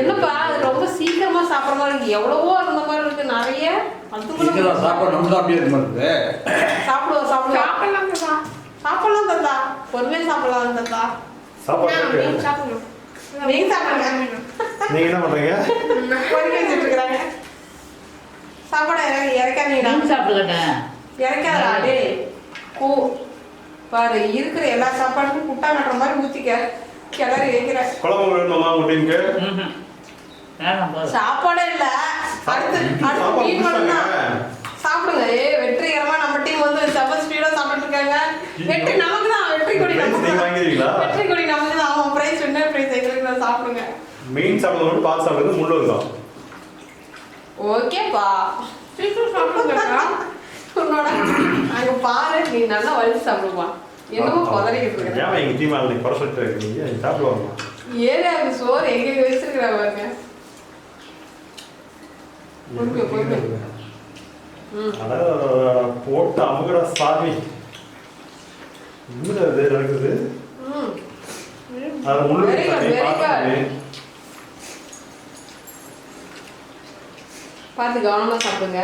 என்னப்பா ரொம்ப சீக்கிரமா சாப்பிட்ற மாதிரி இருக்கு. எவ்வளவோ இருந்த மாதிரி இருக்கு. நிறைய சீக்கிரம் சாப்பாடு நம்ம தான் அப்படியே இருக்க சாப்பிடுவோம் சாப்பிடுவோம். சாப்பிடலாம் தாத்தா. சாப்பிடலாம் தந்தா பொறுமையா சாப்பிடலாம் தந்தா சாப்பாடு நான் சாப்பிட்டியா? மீன் சாப்பிடணும். நீங்க சாப்பிடுங்க. நீங்க என்ன பண்றீங்க? பொறுக்க வச்சுட்டு இருக்கிறாங்க சாப்பாடு இறக்க இறக்காதீங்கடா மீன் சாப்பிட்டுக்கிட்டேன் இறக்காதடா டேய். கூ பாரு இருக்கிற எல்லா சாப்பாடுக்கும் குட்டா நட்டுற மாதிரி ஊத்திக்க. குழம்பு வேணுமா போதும். சாப்பாடே இல்ல. அடுத்து அடுத்து. சாப்பிடுங்க. ஏ வெற்றிகரமா நம்ம டீம் வந்து செம்ம ஸ்பீடா சாப்பிட்டு இருக்காங்க. வெற்றி நமக்கு தான். வெற்றி கொடி நமக்கு நீங்க தான். வாங்கிடுவீங்களா? வெற்றி கொடி நமக்கு தான். அவன் பிரைஸ் வின்னர் பிரைஸ் எங்களுக்கு தான் சாப்பிடுங்க. மீன் சாப்பிடுறது மட்டும் பார்த்து சாப்பிடுறது முள்ளு இருக்கும். ஓகேப்பா. சீக்கிரம் உன்னோட அங்க பாரு நீ நல்லா வலிச்சு சாப்பிடுப்பா என்னமோ பதறிக்கிட்டு இருக்க ஏன் குறை சொல்லிட்டு இருக்கீங்க? சாப்பிடுவாங்க ஏரியாவுக்கு சோறு எங்க வச்சிருக்கிற பாருங்க. போட்டு அமுகடா சாமி. இது நடக்குது? அது very பார்த்து good. சாமி. பார்த்து கவனமா சாப்பிடுங்க.